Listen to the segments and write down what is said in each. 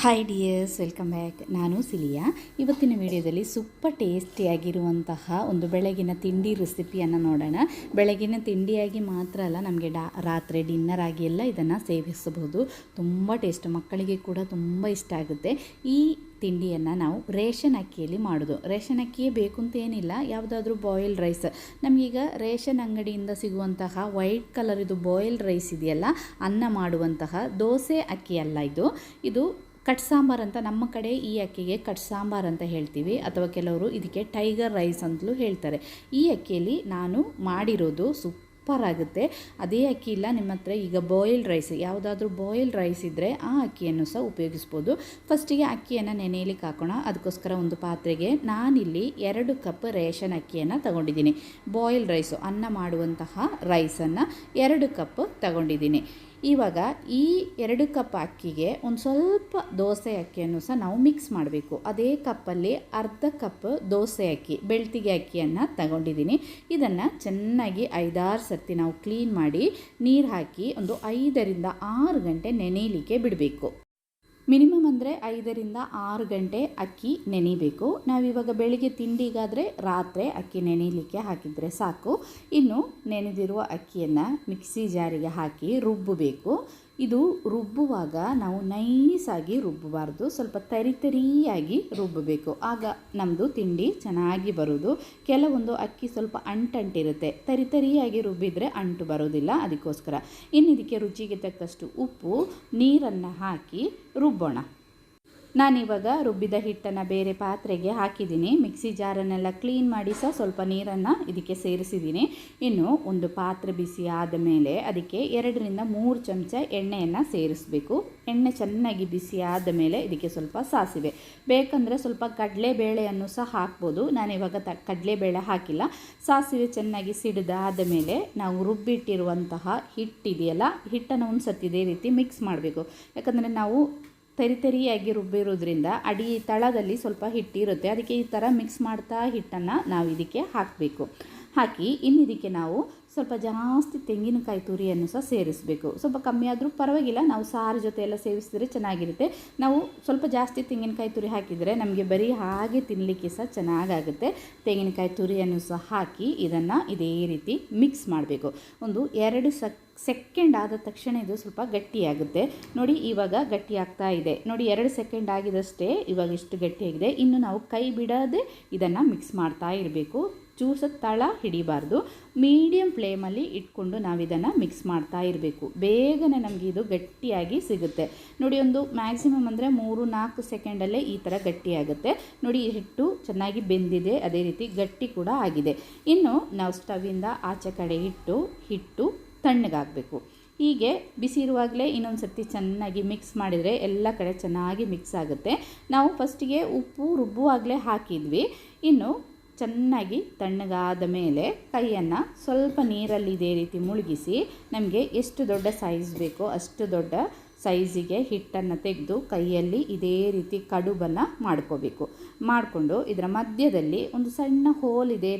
Hi dears welcome back ನಾನು cilia. ಇವತ್ತಿನ ವಿಡಿಯೋದಲ್ಲಿ ಸೂಪರ್ ಟೇಸ್ಟಿಯಾಗಿರುವಂತಹ ಒಂದು ಬೆಳಗಿನ ತಿಂಡಿ ರೆಸಿಪಿಯನ್ನು ನೋಡೋಣ. ಬೆಳಗಿನ ತಿಂಡಿಯಾಗಿ ಮಾತ್ರ ಅಲ್ಲ, ನಮಗೆ ಡಾ, ರಾತ್ರಿ ಡಿನ್ನರ್ ಆಗಿ ಎಲ್ಲ ಇದನ್ನು ಸೇವಿಸಬಹುದು. ತುಂಬ ಟೇಸ್ಟ್, ಮಕ್ಕಳಿಗೆ ಕೂಡ ತುಂಬ ಇಷ್ಟ ಆಗುತ್ತೆ. ಈ ತಿಂಡಿಯನ್ನು ನಾವು ರೇಷನ್ ಅಕ್ಕಿಯಲ್ಲಿ ಮಾಡೋದು. ರೇಷನ್ ಅಕ್ಕಿಯೇ ಬೇಕು ಅಂತ ಏನಿಲ್ಲ, ಯಾವುದಾದ್ರೂ ಬಾಯಿಲ್ ರೈಸ್ ನಮಗೀಗ ರೇಷನ್ ಅಂಗಡಿಯಿಂದ ಸಿಗುವಂತಹ ವೈಟ್ ಕಲರ್ ಇದು ಬಾಯಿಲ್ ರೈಸ್ ಇದೆಯಲ್ಲ, ಅನ್ನ ಮಾಡುವಂತಹ ದೋಸೆ ಅಕ್ಕಿ ಅಲ್ಲ ಇದು. ಇದು ಕಟ್ ಸಾಂಬಾರ್ ಅಂತ ನಮ್ಮ ಕಡೆ ಈ ಅಕ್ಕಿಗೆ ಕಟ್ ಸಾಂಬಾರ್ ಅಂತ ಹೇಳ್ತೀವಿ. ಅಥವಾ ಕೆಲವರು ಇದಕ್ಕೆ ಟೈಗರ್ ರೈಸ್ ಅಂತಲೂ ಹೇಳ್ತಾರೆ. ಈ ಅಕ್ಕಿಯಲ್ಲಿ ನಾನು ಮಾಡಿರೋದು ಸೂಪರ್ ಆಗುತ್ತೆ. ಅದೇ ಅಕ್ಕಿ ಇಲ್ಲ, ನಿಮ್ಮ ಹತ್ರ ಈಗ ಬಾಯಿಲ್ ರೈಸ್ ಯಾವುದಾದ್ರೂ ಬಾಯಿಲ್ ರೈಸ್ ಇದ್ದರೆ ಆ ಅಕ್ಕಿಯನ್ನು ಸಹ ಉಪಯೋಗಿಸ್ಬೋದು. ಫಸ್ಟಿಗೆ ಅಕ್ಕಿಯನ್ನು ನೆನೆಯಲಿಕ್ಕೆ ಹಾಕೋಣ ಅದಕ್ಕೋಸ್ಕರ ಒಂದು ಪಾತ್ರೆಗೆ ನಾನಿಲ್ಲಿ ಎರಡು ಕಪ್ ರೇಷನ್ ಅಕ್ಕಿಯನ್ನು ತಗೊಂಡಿದ್ದೀನಿ. ಬಾಯಿಲ್ ರೈಸು ಅನ್ನ ಮಾಡುವಂತಹ ರೈಸನ್ನು ಎರಡು ಕಪ್ ತಗೊಂಡಿದ್ದೀನಿ. ಇವಾಗ ಈ ಎರಡು ಕಪ್ ಅಕ್ಕಿಗೆ ಒಂದು ಸ್ವಲ್ಪ ದೋಸೆ ಅಕ್ಕಿಯನ್ನು ಸಹ ನಾವು ಮಿಕ್ಸ್ ಮಾಡಬೇಕು. ಅದೇ ಕಪ್ಪಲ್ಲಿ ಅರ್ಧ ಕಪ್ ದೋಸೆ ಅಕ್ಕಿ, ಬೆಳ್ತಿಗೆ ಅಕ್ಕಿಯನ್ನು ತಗೊಂಡಿದ್ದೀನಿ. ಇದನ್ನು ಚೆನ್ನಾಗಿ ಐದಾರು ಸರ್ತಿ ನಾವು ಕ್ಲೀನ್ ಮಾಡಿ ನೀರು ಹಾಕಿ ಒಂದು ಐದರಿಂದ ಆರು ಗಂಟೆ ನೆನೆಯಲಿಕ್ಕೆ ಬಿಡಬೇಕು. ಮಿನಿಮಮ್ ಅಂದರೆ ಐದರಿಂದ ಆರು ಗಂಟೆ ಅಕ್ಕಿ ನೆನಿಬೇಕು. ನಾವಿವಾಗ ಬೆಳಿಗ್ಗೆ ತಿಂಡಿಗಾದರೆ ರಾತ್ರಿ ಅಕ್ಕಿ ನೆನೆಯಲಿಕ್ಕೆ ಹಾಕಿದರೆ ಸಾಕು. ಇನ್ನು ನೆನೆದಿರುವ ಅಕ್ಕಿಯನ್ನು ಮಿಕ್ಸಿ ಜಾರಿಗೆ ಹಾಕಿ ರುಬ್ಬಬೇಕು. ಇದು ರುಬ್ಬುವಾಗ ನಾವು ನೈಸಾಗಿ ರುಬ್ಬಬಾರ್ದು. ಸ್ವಲ್ಪ ತರಿ ತರಿಯಾಗಿ ರುಬ್ಬಬೇಕು. ಆಗ ನಮ್ಮದು ತಿಂಡಿ ಚೆನ್ನಾಗಿ ಬರೋದು. ಕೆಲವೊಂದು ಅಕ್ಕಿ ಸ್ವಲ್ಪ ಅಂಟಂಟಿರುತ್ತೆ. ತರಿ ತರಿಯಾಗಿ ರುಬ್ಬಿದರೆ ಅಂಟು ಬರೋದಿಲ್ಲ. ಅದಕ್ಕೋಸ್ಕರ ಇನ್ನು ಇದಕ್ಕೆ ರುಚಿಗೆ ತಕ್ಕಷ್ಟು ಉಪ್ಪು, ನೀರನ್ನು ಹಾಕಿ ರುಬ್ಬೋಣ. ನಾನಿವಾಗ ರುಬ್ಬಿದ ಹಿಟ್ಟನ್ನು ಬೇರೆ ಪಾತ್ರೆಗೆ ಹಾಕಿದ್ದೀನಿ. ಮಿಕ್ಸಿ ಜಾರನ್ನೆಲ್ಲ ಕ್ಲೀನ್ ಮಾಡಿ ಸಹ ಸ್ವಲ್ಪ ನೀರನ್ನು ಇದಕ್ಕೆ ಸೇರಿಸಿದ್ದೀನಿ. ಇನ್ನು ಒಂದು ಪಾತ್ರೆ ಬಿಸಿ ಆದ ಮೇಲೆ ಅದಕ್ಕೆ ಎರಡರಿಂದ ಮೂರು ಚಮಚ ಎಣ್ಣೆಯನ್ನು ಸೇರಿಸಬೇಕು. ಎಣ್ಣೆ ಚೆನ್ನಾಗಿ ಬಿಸಿ ಆದ ಮೇಲೆ ಇದಕ್ಕೆ ಸ್ವಲ್ಪ ಸಾಸಿವೆ. ಬೇಕಂದರೆ ಸ್ವಲ್ಪ ಕಡಲೆಬೇಳೆಯನ್ನು ಸಹ ಹಾಕ್ಬೋದು. ನಾನಿವಾಗ ತ, ಕಡಲೆಬೇಳೆ ಹಾಕಿಲ್ಲ. ಸಾಸಿವೆ ಚೆನ್ನಾಗಿ ಸಿಡಿದಾದ ಮೇಲೆ ನಾವು ರುಬ್ಬಿಟ್ಟಿರುವಂತಹ ಹಿಟ್ಟಿದೆಯಲ್ಲ, ಹಿಟ್ಟನ್ನು ಒಂದು ಸತಿ ಇದೇ ರೀತಿ ಮಿಕ್ಸ್ ಮಾಡಬೇಕು. ಯಾಕಂದರೆ ನಾವು ತರಿ ತರಿಯಾಗಿ ರುಬ್ಬಿರೋದ್ರಿಂದ ಅಡಿ ತಳದಲ್ಲಿ ಸ್ವಲ್ಪ ಹಿಟ್ಟಿರುತ್ತೆ. ಅದಕ್ಕೆ ಈ ಥರ ಮಿಕ್ಸ್ ಮಾಡ್ತಾ ಹಿಟ್ಟನ್ನು ನಾವು ಇದಕ್ಕೆ ಹಾಕಬೇಕು. ಹಾಕಿ ಇನ್ನಿದಕ್ಕೆ ನಾವು ಸ್ವಲ್ಪ ಜಾಸ್ತಿ ತೆಂಗಿನಕಾಯಿ ತುರಿಯನ್ನು ಸಹ ಸೇರಿಸಬೇಕು. ಸ್ವಲ್ಪ ಕಮ್ಮಿ ಆದರೂ ಪರವಾಗಿಲ್ಲ, ನಾವು ಸಾರು ಜೊತೆ ಎಲ್ಲ ಸೇವಿಸಿದ್ರೆ ಚೆನ್ನಾಗಿರುತ್ತೆ. ನಾವು ಸ್ವಲ್ಪ ಜಾಸ್ತಿ ತೆಂಗಿನಕಾಯಿ ತುರಿ ಹಾಕಿದರೆ ನಮಗೆ ಬರೀ ಹಾಗೆ ತಿನ್ನಲಿಕ್ಕೆ ಸಹ ಚೆನ್ನಾಗಾಗುತ್ತೆ. ತೆಂಗಿನಕಾಯಿ ತುರಿಯನ್ನು ಸಹ ಹಾಕಿ ಇದನ್ನು ಇದೇ ರೀತಿ ಮಿಕ್ಸ್ ಮಾಡಬೇಕು. ಒಂದು ಎರಡು ಸಕ್, ಸೆಕೆಂಡ್ ಆದ ತಕ್ಷಣ ಇದು ಸ್ವಲ್ಪ ಗಟ್ಟಿಯಾಗುತ್ತೆ. ನೋಡಿ, ಇವಾಗ ಗಟ್ಟಿ ಆಗ್ತಾ ಇದೆ. ನೋಡಿ, ಎರಡು ಸೆಕೆಂಡ್ ಆಗಿದಷ್ಟೇ ಇವಾಗ ಇಷ್ಟು ಗಟ್ಟಿಯಾಗಿದೆ ಇನ್ನು ನಾವು ಕೈ ಬಿಡದೆ ಇದನ್ನು ಮಿಕ್ಸ್ ಮಾಡ್ತಾ ಇರಬೇಕು. ಜ್ಯೂಸ ತಳ ಹಿಡಿಬಾರ್ದು. ಮೀಡಿಯಂ ಫ್ಲೇಮಲ್ಲಿ ಇಟ್ಕೊಂಡು ನಾವು ಇದನ್ನು ಮಿಕ್ಸ್ ಮಾಡ್ತಾ ಇರಬೇಕು. ಬೇಗನೆ ನಮಗೆ ಇದು ಗಟ್ಟಿಯಾಗಿ ಸಿಗುತ್ತೆ. ನೋಡಿ, ಒಂದು ಮ್ಯಾಕ್ಸಿಮಮ್ ಅಂದರೆ ಮೂರು ನಾಲ್ಕು ಸೆಕೆಂಡಲ್ಲೇ ಈ ಥರ ಗಟ್ಟಿಯಾಗುತ್ತೆ. ನೋಡಿ ಹಿಟ್ಟು ಚೆನ್ನಾಗಿ ಬೆಂದಿದೆ, ಅದೇ ರೀತಿ ಗಟ್ಟಿ ಕೂಡ ಆಗಿದೆ. ಇನ್ನು ನಾವು ಸ್ಟವಿಂದ ಆಚೆ ಕಡೆ ಇಟ್ಟು, ಹಿಟ್ಟು ತಣ್ಣಗಾಗಬೇಕು ಹೀಗೆ ಬಿಸಿ ಇರುವಾಗಲೇ ಇನ್ನೊಂದು ಸರ್ತಿ ಚೆನ್ನಾಗಿ ಮಿಕ್ಸ್ ಮಾಡಿದರೆ ಎಲ್ಲ ಕಡೆ ಚೆನ್ನಾಗಿ ಮಿಕ್ಸ್ ಆಗುತ್ತೆ. ನಾವು ಫಸ್ಟಿಗೆ ಉಪ್ಪು ರುಬ್ಬುವಾಗಲೇ ಹಾಕಿದ್ವಿ. ಇನ್ನು ಚೆನ್ನಾಗಿ ತಣ್ಣಗಾದ ಮೇಲೆ ಕೈಯನ್ನು ಸ್ವಲ್ಪ ನೀರಲ್ಲಿ ಇದೇ ರೀತಿ ಮುಳುಗಿಸಿ ನಮಗೆ ಎಷ್ಟು ದೊಡ್ಡ ಸೈಜ್ ಬೇಕೋ ಅಷ್ಟು ದೊಡ್ಡ ಸೈಜಿಗೆ ಹಿಟ್ಟನ್ನು ತೆಗೆದು ಕೈಯಲ್ಲಿ ಇದೇ ರೀತಿ ಕಡುಬನ್ನು ಮಾಡ್ಕೋಬೇಕು. ಮಾಡಿಕೊಂಡು ಇದರ ಮಧ್ಯದಲ್ಲಿ ಒಂದು ಸಣ್ಣ ಹೋಲ್ ಇದೆ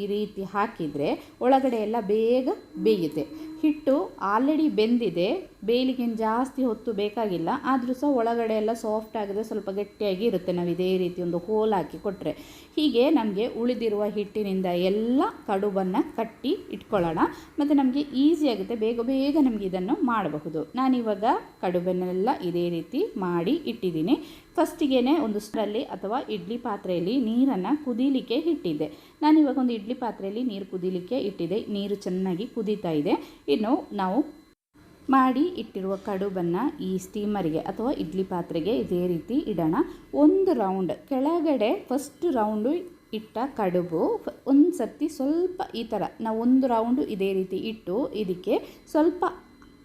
ಈ ರೀತಿ ಹಾಕಿದರೆ ಒಳಗಡೆ ಎಲ್ಲ ಬೇಗ ಬೇಯುತ್ತೆ. ಹಿಟ್ಟು ಆಲ್ರೆಡಿ ಬೆಂದಿದೆ. ಬೇಲಿಗೇನು ಜಾಸ್ತಿ ಹೊತ್ತು ಬೇಕಾಗಿಲ್ಲ. ಆದರೂ ಸಹ ಒಳಗಡೆ ಎಲ್ಲ ಸಾಫ್ಟ್ ಆಗಿದೆ ಸ್ವಲ್ಪ ಗಟ್ಟಿಯಾಗಿ ಇರುತ್ತೆ. ನಾವು ಇದೇ ರೀತಿ ಒಂದು ಹೋಲ್ ಹಾಕಿ ಕೊಟ್ಟರೆ ಹೀಗೆ ನಮಗೆ ಉಳಿದಿರುವ ಹಿಟ್ಟಿನಿಂದ ಎಲ್ಲ ಕಡುಬನ್ನು ಕಟ್ಟಿ ಇಟ್ಕೊಳ್ಳೋಣ. ಮತ್ತು ನಮಗೆ ಈಸಿ ಆಗುತ್ತೆ. ಬೇಗ ಬೇಗ ನಮಗೆ ಇದನ್ನು ಮಾಡಬಹುದು. ನಾನಿವಾಗ ಕಡುಬನ್ನೆಲ್ಲ ಇದೇ ರೀತಿ ಮಾಡಿ ಇಟ್ಟಿದ್ದೀನಿ. ಫಸ್ಟಿಗೆ ಒಂದು ಸ್ಟ್ರಲ್ಲಿ ಅಥವಾ ಇಡ್ಲಿ ಪಾತ್ರೆಯಲ್ಲಿ ನೀರನ್ನು ಕುದೀಲಿಕ್ಕೆ ಇಟ್ಟಿದ್ದೆ ನಾನಿವಾಗ ಒಂದು ಇಡ್ಲಿ ಪಾತ್ರೆಯಲ್ಲಿ ನೀರು ಕುದೀಲಿಕ್ಕೆ ಇಟ್ಟಿದ್ದೆ ನೀರು ಚೆನ್ನಾಗಿ ಕುದೀತಾ ಇದೆ. ಇನ್ನು ನಾವು ಮಾಡಿ ಇಟ್ಟಿರುವ ಕಡುಬನ್ನು ಈ ಸ್ಟೀಮರಿಗೆ ಅಥವಾ ಇಡ್ಲಿ ಪಾತ್ರೆಗೆ ಇದೇ ರೀತಿ ಇಡೋಣ. ಒಂದು ರೌಂಡ್ ಕೆಳಗಡೆ ಫಸ್ಟ್ ರೌಂಡು ಇಟ್ಟ ಕಡುಬು ಒಂದು ಸರ್ತಿ ಸ್ವಲ್ಪ ಈ ಥರ ನಾವು ಒಂದು ರೌಂಡು ಇದೇ ರೀತಿ ಇಟ್ಟು, ಇದಕ್ಕೆ ಸ್ವಲ್ಪ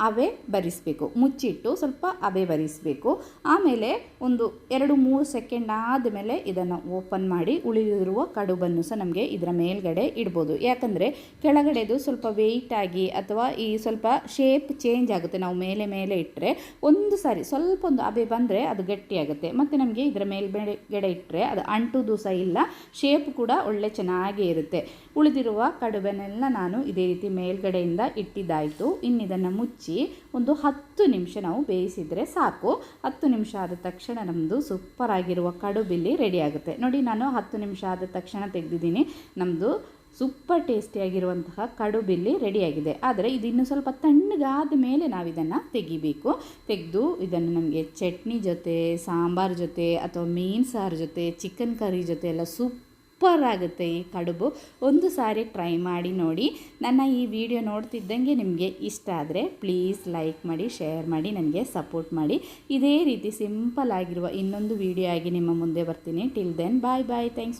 ಅವೆ ಬರಿಸಬೇಕು. ಮುಚ್ಚಿಟ್ಟು ಸ್ವಲ್ಪ ಅವೆ ಬರಿಸಬೇಕು. ಆಮೇಲೆ ಒಂದು ಎರಡು ಮೂರು ಸೆಕೆಂಡ್ ಆದಮೇಲೆ ಇದನ್ನು ಓಪನ್ ಮಾಡಿ ಉಳಿದಿರುವ ಕಡುಬನ್ನು ಸಹ ನಮಗೆ ಇದರ ಮೇಲ್ಗಡೆ ಇಡ್ಬೋದು. ಯಾಕಂದರೆ ಕೆಳಗಡೆದು ಸ್ವಲ್ಪ ವೆಯ್ಟಾಗಿ ಅಥವಾ ಈ ಸ್ವಲ್ಪ ಶೇಪ್ ಚೇಂಜ್ ಆಗುತ್ತೆ. ನಾವು ಮೇಲೆ ಮೇಲೆ ಇಟ್ಟರೆ ಒಂದು ಸಾರಿ ಸ್ವಲ್ಪ ಒಂದು ಅಬೆ ಬಂದರೆ ಅದು ಗಟ್ಟಿಯಾಗುತ್ತೆ ಮತ್ತು ನಮಗೆ ಇದರ ಮೇಲ್ಗಡೆ ಇಟ್ಟರೆ ಅದು ಅಂಟುದು ಸಹ ಇಲ್ಲ. ಶೇಪ್ ಕೂಡ ಒಳ್ಳೆ ಚೆನ್ನಾಗೇ ಇರುತ್ತೆ. ಉಳಿದಿರುವ ಕಡುಬನ್ನೆಲ್ಲ ನಾನು ಇದೇ ರೀತಿ ಮೇಲ್ಗಡೆಯಿಂದ ಇಟ್ಟಿದ್ದಾಯಿತು. ಇನ್ನಿದನ್ನು ಮುಚ್ಚಿ ಮುಚ್ಚಿ ಒಂದು ಹತ್ತು ನಿಮಿಷ ನಾವು ಬೇಯಿಸಿದರೆ ಸಾಕು. ಹತ್ತು ನಿಮಿಷ ಆದ ತಕ್ಷಣ ನಮ್ಮದು ಸೂಪರ್ ಆಗಿರುವ ಕಡುಬಿಲ್ಲಿ ರೆಡಿಯಾಗುತ್ತೆ ನೋಡಿ, ನಾನು ಹತ್ತು ನಿಮಿಷ ಆದ ತಕ್ಷಣ ತೆಗೆದಿದ್ದೀನಿ. ನಮ್ಮದು ಸೂಪರ್ ಟೇಸ್ಟಿಯಾಗಿರುವಂತಹ ಕಡುಬಿಲ್ಲಿ ರೆಡಿಯಾಗಿದೆ ಆದರೆ ಇದಿನ್ನು ಸ್ವಲ್ಪ ತಣ್ಣಗಾದ ಮೇಲೆ ನಾವು ಇದನ್ನು ತೆಗಿಬೇಕು. ತೆಗೆದು ಇದನ್ನು ನಮಗೆ ಚಟ್ನಿ ಜೊತೆ, ಸಾಂಬಾರ್ ಜೊತೆ ಅಥವಾ ಮೀನು ಸಾರು ಜೊತೆ ಚಿಕನ್ ಕರಿ ಜೊತೆ ಎಲ್ಲ ಸೂಪರ್ ಆಗುತ್ತೆ ಈ ಕಡುಬು. ಒಂದು ಸಾರಿ ಟ್ರೈ ಮಾಡಿ ನೋಡಿ. ನನ್ನ ಈ ವಿಡಿಯೋ ನೋಡ್ತಿದ್ದಂಗೆ ನಿಮಗೆ ಇಷ್ಟ ಆದರೆ ಪ್ಲೀಸ್ ಲೈಕ್ ಮಾಡಿ, ಶೇರ್ ಮಾಡಿ, ನನಗೆ ಸಪೋರ್ಟ್ ಮಾಡಿ. ಇದೇ ರೀತಿ ಸಿಂಪಲ್ ಆಗಿರುವ ಇನ್ನೊಂದು ವಿಡಿಯೋ ಆಗಿ ನಿಮ್ಮ ಮುಂದೆ ಬರ್ತೀನಿ. Till then bye bye thanks